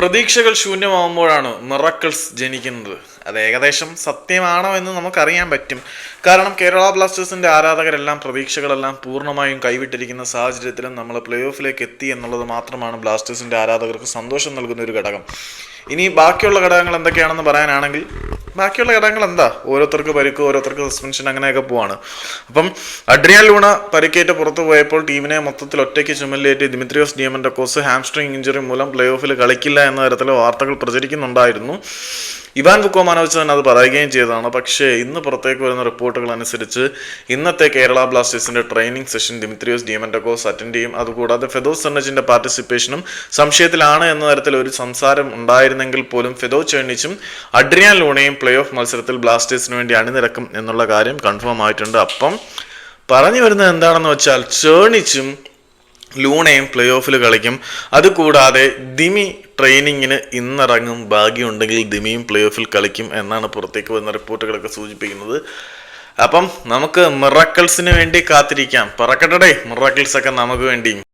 പ്രതീക്ഷകൾ ശൂന്യമാകുമ്പോഴാണ് മിറക്കിൾസ് ജനിക്കുന്നത്. അത് ഏകദേശം സത്യമാണോ എന്ന് നമുക്കറിയാൻ പറ്റും. കാരണം കേരള ബ്ലാസ്റ്റേഴ്സിന്റെ ആരാധകരെല്ലാം പ്രതീക്ഷകളെല്ലാം പൂർണമായും കൈവിട്ടിരിക്കുന്ന സാഹചര്യത്തിലും നമ്മൾ പ്ലേ ഓഫിലേക്ക് എത്തി എന്നുള്ളത് മാത്രമാണ് ബ്ലാസ്റ്റേഴ്സിന്റെ ആരാധകർക്ക് സന്തോഷം നൽകുന്ന ഒരു ഘടകം. ഇനി ബാക്കിയുള്ള ഘടകങ്ങൾ എന്തൊക്കെയാണെന്ന് പറയാനാണെങ്കിൽ ബാക്കിയുള്ള ഘടകങ്ങൾ എന്താ ഓരോരുത്തർക്ക് പരിക്ക് ഓരോരുത്തർക്ക് സസ്പെൻഷൻ അങ്ങനെയൊക്കെ പോവാണ്. അപ്പം അഡ്രിയൻ ലൂണ പരിക്കേറ്റ് പുറത്തു പോയപ്പോൾ ടീമിനെ മൊത്തത്തിൽ ഒറ്റയ്ക്ക് ചുമലിലേറ്റ് Dimitrios Diamantakos hamstring injury മൂലം പ്ലേ ഓഫിൽ കളിക്കില്ല എന്ന തരത്തിലെ വാർത്തകൾ പ്രചരിക്കുന്നുണ്ടായിരുന്നു. ഇവാൻ വുക്കോമാനോവിച്ച് തന്നെ അത് പറയുകയും ചെയ്തതാണ്. പക്ഷേ ഇന്ന് പുറത്തേക്ക് വരുന്ന റിപ്പോർട്ടുകൾ അനുസരിച്ച് ഇന്നത്തെ കേരള ബ്ലാസ്റ്റേഴ്സിന്റെ training session Dimitrios Diamantakos attend ചെയ്യും. അതുകൂടാതെ ഫെദോസ് സെർണിച്ചിന്റെ പാർട്ടിസിപ്പേഷനും സംശയത്തിലാണ് എന്ന തരത്തിൽ ഒരു സംസാരം ഉണ്ടായിരുന്നെങ്കിൽ പോലും ഫെദോ ചേണിച്ചും അഡ്രിയാൻ ലൂണയും പ്ലേ ഓഫ് മത്സരത്തിൽ ബ്ലാസ്റ്റേഴ്സിന് വേണ്ടി അണിനിരക്കും എന്നുള്ള കാര്യം കൺഫേം ആയിട്ടുണ്ട്. അപ്പം പറഞ്ഞു വരുന്നത് എന്താണെന്ന് വെച്ചാൽ ചേണിച്ചും ലൂണയും പ്ലേ ഓഫിൽ കളിക്കും. അതുകൂടാതെ ദിമി ട്രെയിനിങ്ങിന് ഇന്നിറങ്ങും ഭാഗ്യമുണ്ടെങ്കിൽ ദിമിയും പ്ലേ ഓഫിൽ കളിക്കും എന്നാണ് പുറത്തേക്ക് വന്ന റിപ്പോർട്ടുകളൊക്കെ സൂചിപ്പിക്കുന്നത്. അപ്പം നമുക്ക് മിറക്കിൾസിന് വേണ്ടി കാത്തിരിക്കാം. പറക്കട്ടെ മിറക്കിൾസ് ഒക്കെ നമുക്ക് വേണ്ടി.